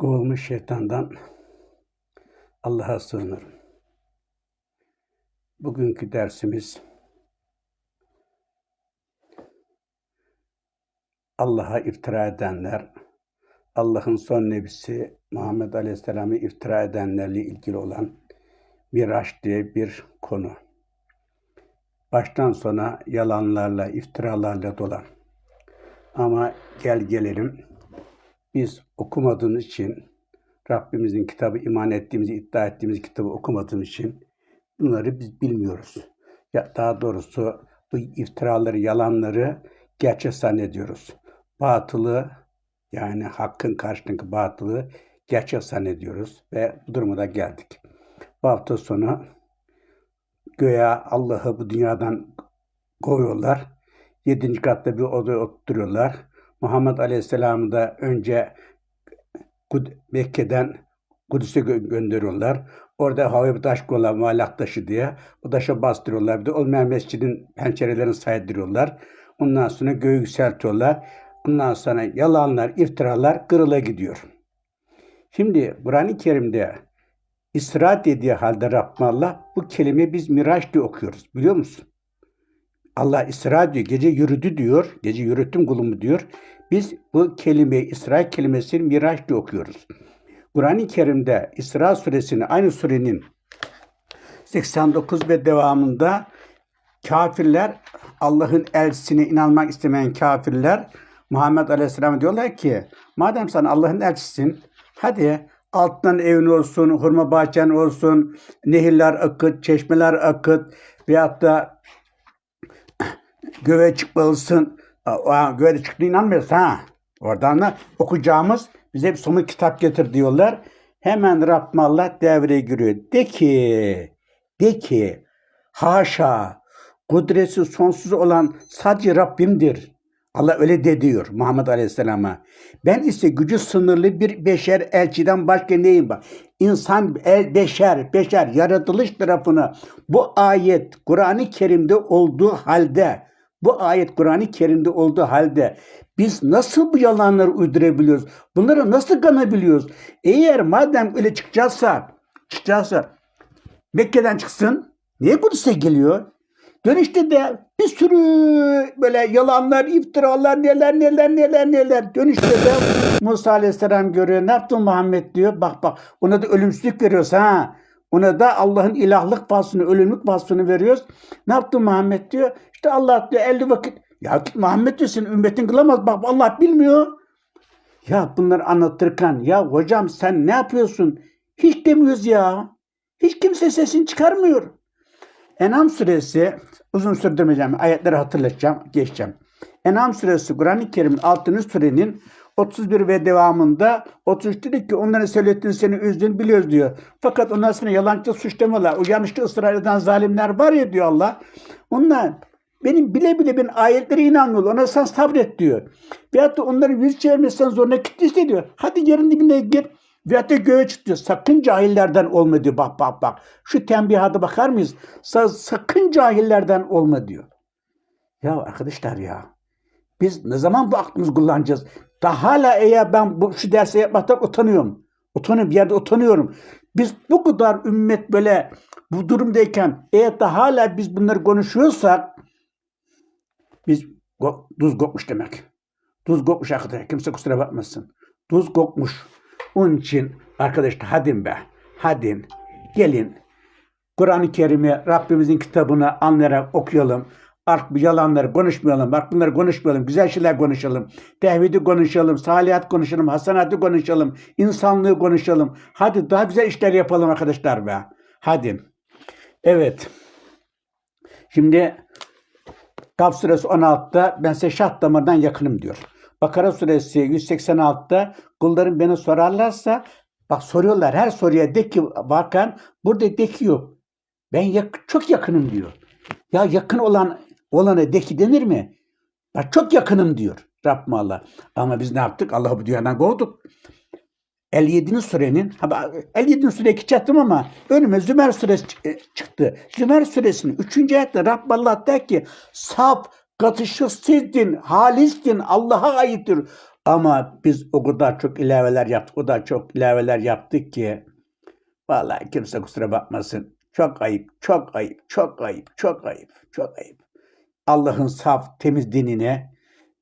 Kovulmuş şeytandan Allah'a sığınırım. Bugünkü dersimiz Allah'a iftira edenler, Allah'ın son nebisi Muhammed Aleyhisselam'ı iftira edenlerle ilgili olan Miraç diye bir konu. Baştan sona yalanlarla, iftiralarla dolan. Ama gel gelelim biz okumadığımız için Rabbimizin kitabı iman ettiğimizi iddia ettiğimiz kitabı okumadığımız için bunları biz bilmiyoruz. Ya daha doğrusu bu iftiraları, yalanları gerçek zannediyoruz. Batılı yani hakkın karşısındaki batılı gerçek zannediyoruz ve bu duruma geldik. Bu hafta sonu göya Allah'ı bu dünyadan kovuyorlar. Yedinci katta bir odaya oturtuyorlar. Muhammed Aleyhisselam'ı da önce Mekke'den Kudüs'e gö- gönderiyorlar. Orada havaya bir taş koyuyorlar muallak taşı diye. O taşa bastırıyorlar. Bir de olmayan mescidin pencerelerini saydırıyorlar. Ondan sonra göğü yükseltiyorlar. Ondan sonra yalanlar, iftiralar kırıla gidiyor. Şimdi Kur'an-ı Kerim'de İsra dediği halde Rabbim Allah bu kelime biz Miraç diye okuyoruz. Biliyor musun? Allah İsra diyor, gece yürüdü diyor, gece yürüttüm kulumu diyor. Biz bu kelimeyi, İsra kelimesini Miraç diye okuyoruz. Kur'an-ı Kerim'de İsra suresini, aynı surenin 89 ve devamında kafirler, Allah'ın elçisine inanmak istemeyen kafirler, Muhammed Aleyhisselam'a diyorlar ki, madem sen Allah'ın elçisin, hadi alttan evin olsun, hurma bahçen olsun, nehirler akıt, çeşmeler akıt veyahut da göğe çıkmalısın. Aa, Göğe çıktığına inanmıyoruz ha. Oradan da okuyacağımız bize bir somut kitap getir diyorlar. Hemen Rabbim Allah devreye giriyor. De ki, de ki, haşa, kudreti sonsuz olan sadece Rabbimdir. Allah öyle de diyor Muhammed Aleyhisselam'a. Ben ise gücü sınırlı bir beşer elçiden başka neyim var? İnsan, el, beşer, beşer yaratılış tarafını bu ayet Kur'an-ı Kerim'de olduğu halde bu ayet Kur'an-ı Kerim'de olduğu halde biz nasıl bu yalanları uydurabiliyoruz? Bunları nasıl kanabiliyoruz? Eğer madem öyle çıkacaksa, çıkacaksa Mekke'den çıksın. Niye Kudüs'e geliyor? Dönüşte de bir sürü böyle yalanlar, iftiralar, neler neler neler neler. Dönüşte de Musa Aleyhisselam görüyor. Ne yaptın Muhammed diyor. Bak bak ona da ölümsüzlük veriyoruz ha. Ona da Allah'ın ilahlık vasfını, ölümlük vasfını veriyoruz. Ne yaptın Muhammed diyor. İşte Allah diyor 50 vakit. Ya git Muhammed diyor senin ümmetin kılamaz. Bak Allah bilmiyor. Ya bunları anlatırken ya hocam sen ne yapıyorsun? Hiç demiyoruz ya. Hiç kimse sesini çıkarmıyor. Enam suresi uzun sürdürmeyeceğim. Ayetleri hatırlatacağım. Geçeceğim. Enam suresi Kur'an-ı Kerim'in 6. surenin 31 ve devamında 33 dedi ki onların söylettiğini seni üzdüğünü biliyoruz diyor. Fakat ondan sonra yalancı suçlamalar, o yanlışta ısrar eden zalimler var ya diyor Allah. Onlar benim bile bile ben ayetlere inanmıyorlar. Ona sen sabret diyor. Veyahut da onların yüz çevirmesinden zoruna kitlesi diyor. Hadi yerin dibine gir. Veyahut da göğe çık diyor. Sakın cahillerden olma diyor. Bak bak bak. Şu tembihata bakar mıyız? Sa- sakın cahillerden olma diyor. Ya arkadaşlar ya. Biz ne zaman bu aklımızı kullanacağız? Daha hala eğer ben bu şu dersi yapmaktan utanıyorum. Utanıyorum bir yerde utanıyorum. Biz bu kadar ümmet böyle bu durumdayken eğer de hala biz bunları konuşuyorsak biz tuz kokmuş demek. Tuz kokmuş arkadaşlar. Kimse kusura bakmasın. Tuz kokmuş. Onun için arkadaşlar hadi be. Hadi gelin. Kur'an-ı Kerim'i Rabbimizin kitabını anlayarak okuyalım. Artık bu yalanları konuşmayalım. Bak bunları konuşmayalım. Güzel şeyler konuşalım. Tevhidi konuşalım. Salihat konuşalım. Hasanatı konuşalım. insanlığı konuşalım. Hadi daha güzel işler yapalım arkadaşlar be. Hadi. Evet. Şimdi Kaf suresi 16'da ben size şah damardan yakınım diyor. Bakara suresi 186'da kullarım beni sorarlarsa bak soruyorlar her soruya de ki bakan burada de ki yok. Ben yak- çok yakınım diyor. Ya yakın olan olana de ki denir mi? Bak çok yakınım diyor Rabbim Allah. Ama biz ne yaptık? Allah'ı bu dünyadan kovduk. 57. surenin, ha bak, 57. sureye geçecektim ama önüme Zümer suresi e, çıktı. Zümer suresinin 3. ayette Rabbim Allah der ki saf, katışık sizdin, halistin, Allah'a aittir. Ama biz o kadar çok ilaveler yaptık, o kadar çok ilaveler yaptık ki vallahi kimse kusura bakmasın. Çok ayıp, çok ayıp, çok ayıp, çok ayıp, çok ayıp. Allah'ın saf, temiz dinine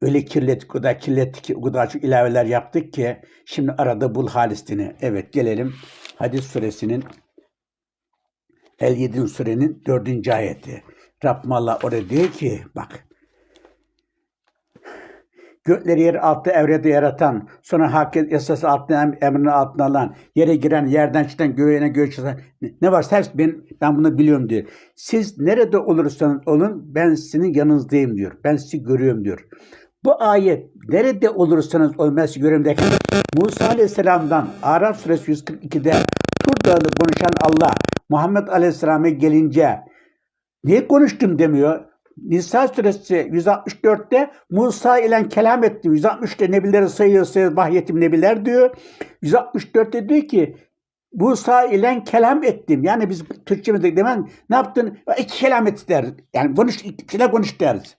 öyle kirlettik, o kadar kirlettik ki, o kadar çok ilaveler yaptık ki şimdi arada bul halis dini. Evet gelelim Hadis suresinin 57. surenin 4. ayeti. Rabbim Allah orada diyor ki bak Gökleri yer altı evrede yaratan, sonra hakikat yasası altına em- emrinin altına alan, yere giren, yerden çıkan, göğeğine göğe çıkan, ne- varsa hepsi ben, ben bunu biliyorum diyor. Siz nerede olursanız olun ben sizin yanınızdayım diyor. Ben sizi görüyorum diyor. Bu ayet nerede olursanız görüyorum derken Musa Aleyhisselam'dan Araf suresi 142'de Tur Dağı'nda konuşan Allah Muhammed Aleyhisselam'a gelince Niye konuştum demiyor. Nisa suresi 164'te Musa ile kelam etti. 160'te nebileri sayıyor, sayıyor vahyetim nebiler diyor. 164'te diyor ki Musa ile kelam ettim. Yani biz Türkçemizde demem ne yaptın? İki kelam et der. Yani konuş, ikisiyle konuş deriz.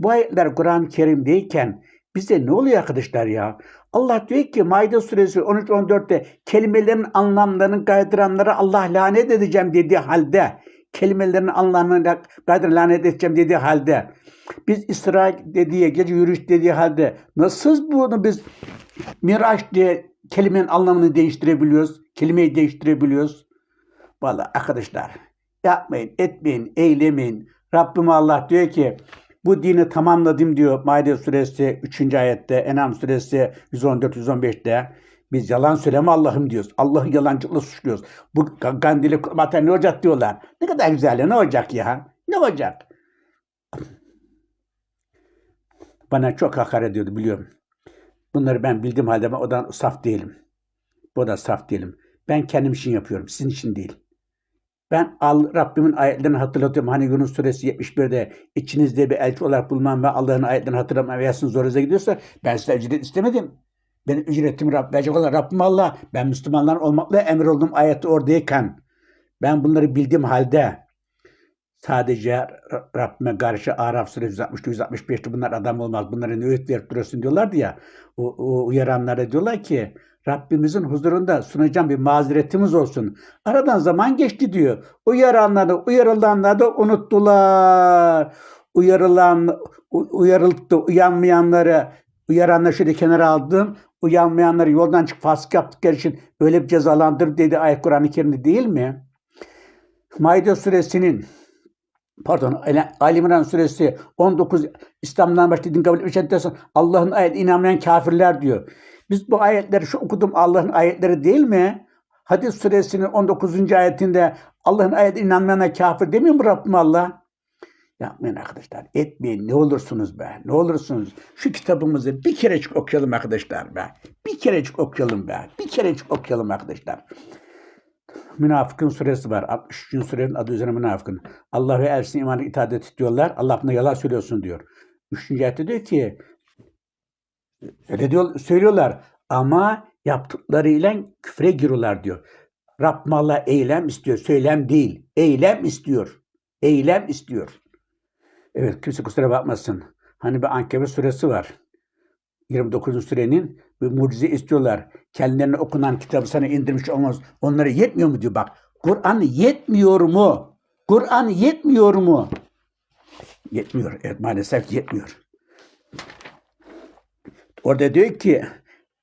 Bu ayetler Kur'an-ı Kerim'deyken bize ne oluyor arkadaşlar ya? Allah diyor ki Maide suresi 13-14'te kelimelerin anlamlarını kaydıranlara Allah lanet edeceğim dediği halde kelimelerin anlamını kaydır lanet edeceğim dediği halde biz İsra dediği gece yürüyüş dediği halde nasıl bunu biz Miraç diye kelimenin anlamını değiştirebiliyoruz? Kelimeyi değiştirebiliyoruz. Vallahi arkadaşlar yapmayın, etmeyin, eylemeyin. Rabbim Allah diyor ki bu dini tamamladım diyor Maide suresi 3. ayette, Enam suresi 114-115'te. Biz yalan söyleme Allah'ım diyoruz. Allah'ı yalancılıkla suçluyoruz. Bu Gandili vatan ne olacak diyorlar. Ne kadar güzel ne olacak ya? Ne olacak? Bana çok hakaret ediyordu biliyorum. Bunları ben bildiğim halde ben odan saf değilim. Bu da saf değilim. Ben kendim için yapıyorum. Sizin için değil. Ben al, Rabbimin ayetlerini hatırlatıyorum. Hani Yunus suresi 71'de içinizde bir elçi olarak bulmam ve Allah'ın ayetlerini hatırlamam ve yasın zorunuza gidiyorsa ben size ücret istemedim. Benim ücretimi Rab, verecek olan Rabbim Allah. Ben Müslümanların olmakla emir olduğum ayette oradayken ben bunları bildiğim halde sadece Ra- Rabbime karşı Araf suresi 160 165'te bunlar adam olmaz. Bunlara ne öğüt verip duruyorsun diyorlardı ya. O, o uyaranlara diyorlar ki Rabbimizin huzurunda sunacağım bir mazeretimiz olsun. Aradan zaman geçti diyor. Uyaranları, uyarılanları da unuttular. Uyarılan, uyarıldı, uyanmayanları, uyaranları şöyle kenara aldım. Uyanmayanları yoldan çık fasık yaptıkları için öyle bir cezalandır dedi ayet Kur'an-ı Kerim'de değil mi? Maide suresinin pardon Ali İmran suresi 19 İslam'dan başka din kabul etmiş Allah'ın ayet inanmayan kafirler diyor. Biz bu ayetleri şu okudum Allah'ın ayetleri değil mi? Hadis suresinin 19. ayetinde Allah'ın ayet inanmayana kafir demiyor mu Rabbim Allah? Yapmayın arkadaşlar. Etmeyin. Ne olursunuz be. Ne olursunuz. Şu kitabımızı bir kerecik okuyalım arkadaşlar be. Bir kerecik okuyalım be. Bir kerecik okuyalım arkadaşlar. Münafıkın suresi var. 63. surenin adı üzerine münafıkın. Allah ve elçisine imanı itaat et diyorlar. Allah buna yalan söylüyorsun diyor. Üçüncü ayette diyor ki öyle diyor, söylüyorlar ama yaptıklarıyla küfre giriyorlar diyor. Rabbim Allah eylem istiyor. Söylem değil. Eylem istiyor. Eylem istiyor. Evet kimse kusura bakmasın. Hani bir Ankebut suresi var. 29. surenin bir mucize istiyorlar. Kendilerine okunan kitabı sana indirmiş olmaz. Onlara yetmiyor mu diyor bak. Kur'an yetmiyor mu? Kur'an yetmiyor mu? Yetmiyor. Evet maalesef yetmiyor. Orada diyor ki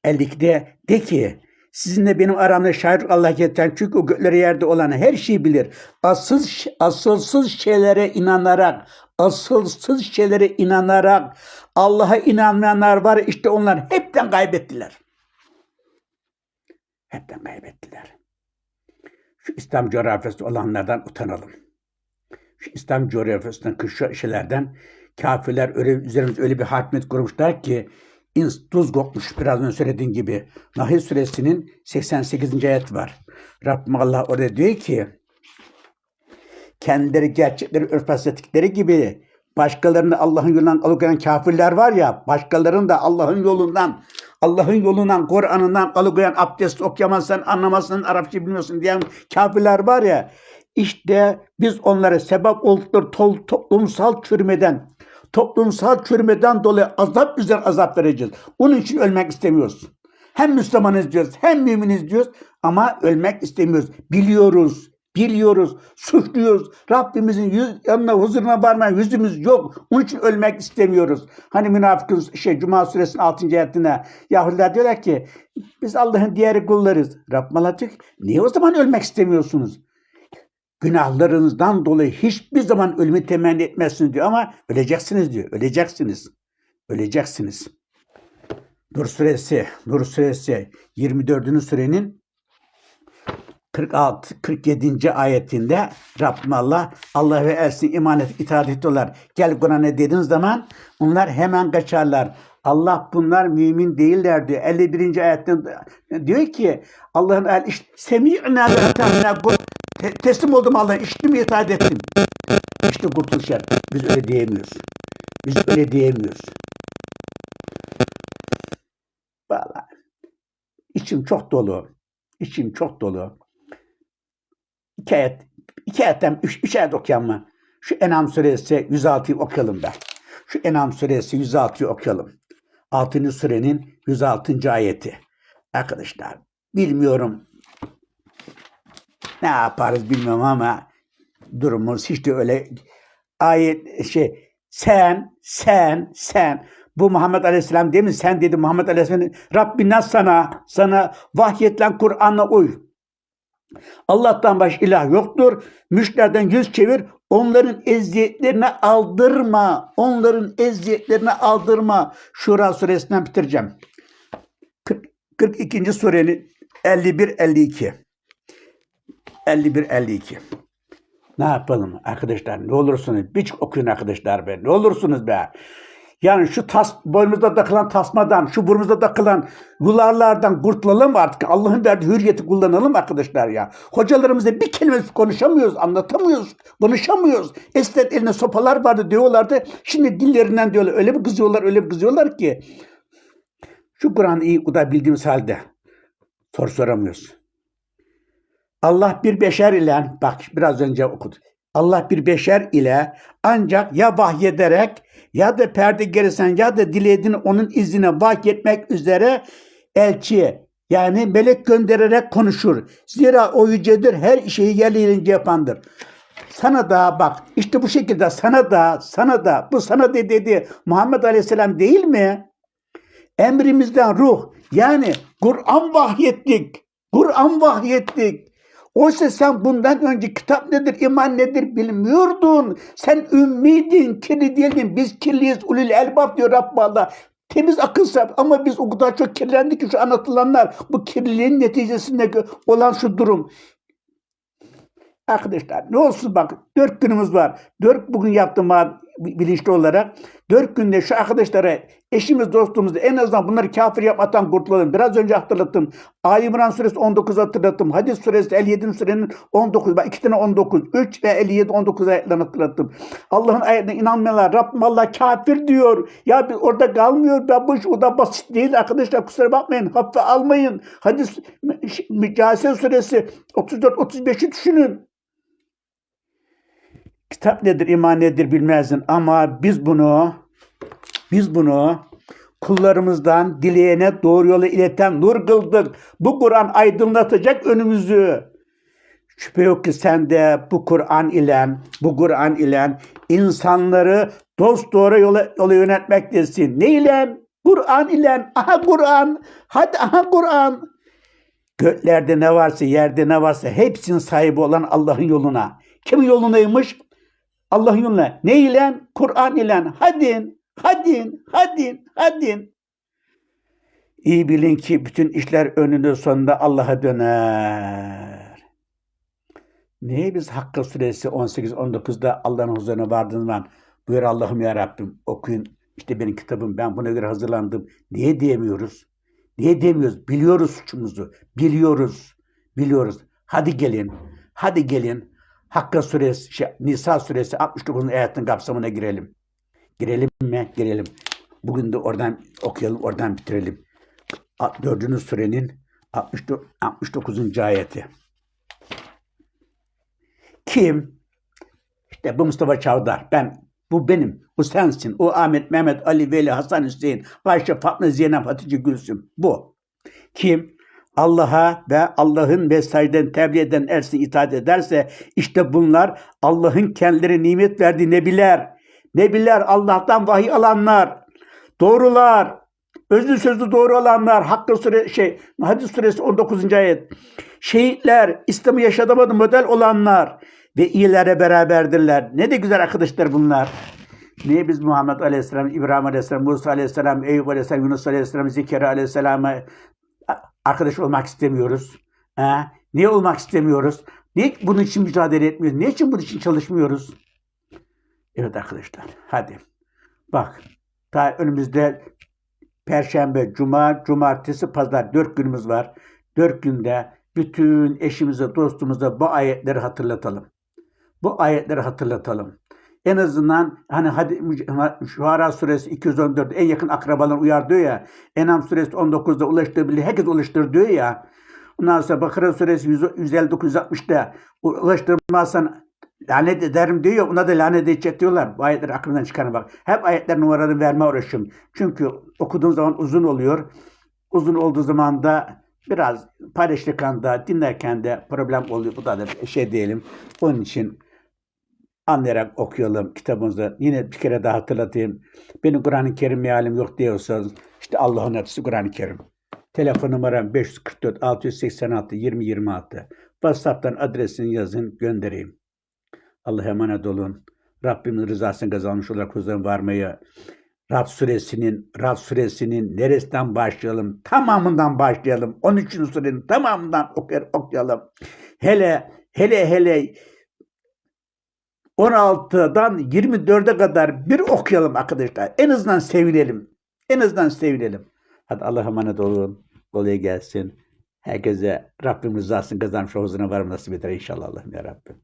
52'de de ki sizinle benim aramda şahit Allah getiren çünkü o gökleri yerde olan her şeyi bilir. Asıl, asılsız şeylere inanarak asılsız şeylere inanarak Allah'a inanmayanlar var işte onlar hepten kaybettiler. Hepten kaybettiler. Şu İslam coğrafyasında olanlardan utanalım. Şu İslam coğrafyasındaki şu şeylerden kafirler öyle, üzerimize öyle bir hakimiyet kurmuşlar ki tuz kokmuş biraz önce söylediğin gibi. Nahil suresinin 88. ayet var. Rabbim Allah orada diyor ki kendileri gerçekleri örtbas ettikleri gibi başkalarını Allah'ın yolundan alıkoyan kafirler var ya başkalarını da Allah'ın yolundan Allah'ın yolundan Kur'an'ından alıkoyan abdest okuyamazsan anlamazsın Arapça bilmiyorsun diyen kafirler var ya işte biz onlara sebep oldukları toplumsal çürümeden Toplumsal çürümeden dolayı azap üzerine azap vereceğiz. Onun için ölmek istemiyoruz. Hem Müslümanız diyoruz, hem müminiz diyoruz ama ölmek istemiyoruz. Biliyoruz, biliyoruz, suçluyuz. Rabbimizin yüz, yanına huzuruna varmaya yüzümüz yok. Onun için ölmek istemiyoruz. Hani münafıkın şey Cuma suresinin 6. ayetinde Yahudiler diyorlar ki biz Allah'ın diğer kullarız. Rabbim Allah niye o zaman ölmek istemiyorsunuz? Günahlarınızdan dolayı hiçbir zaman ölümü temenni etmezsiniz diyor ama öleceksiniz diyor. Öleceksiniz. Öleceksiniz. Nur suresi, Nur suresi 24. surenin 46 47. ayetinde Rabbim Allah Allah ve elçisine iman et, itaat ediyorlar. Gel Kur'an'a dediğiniz zaman onlar hemen kaçarlar. Allah bunlar mümin değiller diyor. 51. ayette diyor ki Allah'ın el iş semi'na ve Te- teslim oldum Allah'a işittim itaat ettim. İşte kurtuluş yer. Biz öyle diyemiyoruz. Biz öyle diyemiyoruz. Vallahi içim çok dolu. İçim çok dolu. İki ayet, iki ayetten üç, üç ayet okuyan mı? Şu Enam suresi 106'yı okuyalım da. Şu Enam suresi 106'yı okuyalım. 6. surenin 106. ayeti. Arkadaşlar bilmiyorum ne yaparız bilmiyorum ama durumumuz hiç de öyle ayet şey sen sen sen bu Muhammed Aleyhisselam değil mi? Sen dedi Muhammed Aleyhisselam Rabbinden sana sana vahyetilen Kur'an'a uy. Allah'tan baş ilah yoktur. Müşteriden yüz çevir. Onların eziyetlerine aldırma. Onların eziyetlerine aldırma. Şura suresinden bitireceğim. 40, 42. surenin 51-52. 51-52. Ne yapalım arkadaşlar? Ne olursunuz? Bir okuyun arkadaşlar be. Ne olursunuz be. Yani şu tas, boynumuzda takılan tasmadan, şu burnumuzda takılan yularlardan kurtulalım artık. Allah'ın verdiği hürriyeti kullanalım arkadaşlar ya. Hocalarımızla bir kelime konuşamıyoruz, anlatamıyoruz, konuşamıyoruz. Eskiden eline sopalar vardı diyorlardı. Şimdi dillerinden diyorlar. Öyle bir kızıyorlar, öyle bir kızıyorlar ki. Şu Kur'an'ı iyi kadar bildiğimiz halde soru soramıyoruz. Allah bir beşer ile, bak biraz önce okuduk. Allah bir beşer ile ancak ya vahyederek ya da perde gerisen ya da dilediğini onun izine vahyetmek üzere elçi yani melek göndererek konuşur. Zira o yücedir her şeyi yerlerince yapandır. Sana da bak işte bu şekilde sana da sana da bu sana da dedi Muhammed Aleyhisselam değil mi? Emrimizden ruh yani Kur'an vahyettik. Kur'an vahyettik. Oysa sen bundan önce kitap nedir, iman nedir bilmiyordun. Sen ümmiydin, kirli değildin. Biz kirliyiz, ulul elbab diyor Rabbim Allah. Temiz akıl sahibi ama biz o kadar çok kirlendik ki şu anlatılanlar bu kirliliğin neticesinde olan şu durum. Arkadaşlar ne olsun bak dört günümüz var. Dört bugün yaptım bilinçli olarak. Dört günde şu arkadaşlara eşimiz dostumuz en azından bunları kafir yapmaktan kurtulalım. Biraz önce hatırlattım. Ali İmran suresi 19 hatırlattım. Hadis suresi 57 surenin 19. Bak iki tane 19. 3 ve 57 19 ayetlerini hatırlattım. Allah'ın ayetine inanmayanlar Rabbim Allah kafir diyor. Ya biz orada kalmıyor. Ben bu iş o da basit değil arkadaşlar. Kusura bakmayın. Hafife almayın. Hadis Mücadele suresi 34-35'i düşünün. Kitap nedir, iman nedir bilmezdin ama biz bunu biz bunu kullarımızdan dileyene doğru yola ileten nur kıldık. Bu Kur'an aydınlatacak önümüzü. Şüphe yok ki sen de bu Kur'an ile bu Kur'an ile insanları dost doğru yola, yola yönetmektesin. Ne ile? Kur'an ile. Aha Kur'an. Hadi aha Kur'an. Göklerde ne varsa, yerde ne varsa hepsinin sahibi olan Allah'ın yoluna. Kimin yolunaymış? Allah'ın yoluna. Ne ile? Kur'an ile. Hadin, hadin, hadin, hadin. İyi bilin ki bütün işler önünde sonunda Allah'a döner. Niye biz Hakkı suresi 18-19'da Allah'ın huzuruna vardığınız zaman buyur Allah'ım ya Rabbim okuyun işte benim kitabım ben buna göre hazırlandım. Niye diyemiyoruz? Niye demiyoruz? Biliyoruz suçumuzu. Biliyoruz. Biliyoruz. Hadi gelin. Hadi gelin. Hakka suresi, şey, Nisa suresi 69. ayetin kapsamına girelim. Girelim mi? Girelim. Bugün de oradan okuyalım, oradan bitirelim. 4. surenin 69. 69. ayeti. Kim? İşte bu Mustafa Çavdar. Ben Bu benim. Bu sensin. O Ahmet, Mehmet, Ali, Veli, Hasan, Hüseyin, Ayşe, Fatma, Zeynep, Hatice, Gülsüm. Bu. Kim? Allah'a ve Allah'ın mesajdan tebliğ eden ersi itaat ederse işte bunlar Allah'ın kendileri nimet verdiği nebiler. Nebiler Allah'tan vahiy alanlar. Doğrular. Özlü sözlü doğru olanlar. Hakkı sure şey Hadis suresi 19. ayet. Şehitler, İslam'ı yaşadamadı model olanlar ve iyilere beraberdirler. Ne de güzel arkadaşlar bunlar. Niye biz Muhammed Aleyhisselam, İbrahim Aleyhisselam, Musa Aleyhisselam, Eyüp Aleyhisselam, Yunus Aleyhisselam, Zekeriya Aleyhisselam'a arkadaş olmak istemiyoruz? Ha? Niye olmak istemiyoruz? Niye bunun için mücadele etmiyoruz? Niye için bunun için çalışmıyoruz? Evet arkadaşlar, hadi. Bak, ta önümüzde Perşembe, Cuma, Cumartesi, Pazar dört günümüz var. Dört günde bütün eşimize, dostumuza bu ayetleri hatırlatalım. Bu ayetleri hatırlatalım. En azından hani hadi Şuara suresi 214 en yakın akrabalar uyar diyor ya. Enam suresi 19'da ulaştırabilir. Herkes ulaştır diyor ya. Ondan sonra Bakara suresi 159-160'da ulaştırmazsan lanet ederim diyor ya. Ona da lanet edecek diyorlar. Bu ayetleri aklımdan çıkarın bak. Hep ayetler numaralarını verme uğraşıyorum. Çünkü okuduğum zaman uzun oluyor. Uzun olduğu zaman da biraz paylaşırken de dinlerken de problem oluyor. Bu da, da şey diyelim. Onun için anlayarak okuyalım kitabımızı. Yine bir kere daha hatırlatayım. Benim Kur'an-ı Kerim mealim yok diyorsanız işte Allah'ın hepsi Kur'an-ı Kerim. Telefon numaram 544 686 2026. WhatsApp'tan adresini yazın göndereyim. Allah'a emanet olun. Rabbimin rızasını kazanmış olarak huzuruna varmayı, Rad suresinin, Rad suresinin neresinden başlayalım? Tamamından başlayalım. 13. surenin tamamından okuyalım. Hele, hele, hele 16'dan 24'e kadar bir okuyalım arkadaşlar. En azından sevinelim. En azından sevinelim. Hadi Allah'a emanet olun. Kolay gelsin. Herkese Rabbim rızasını kazanmış huzuruna varım nasip eder inşallah Allah'ım ya Rabbim.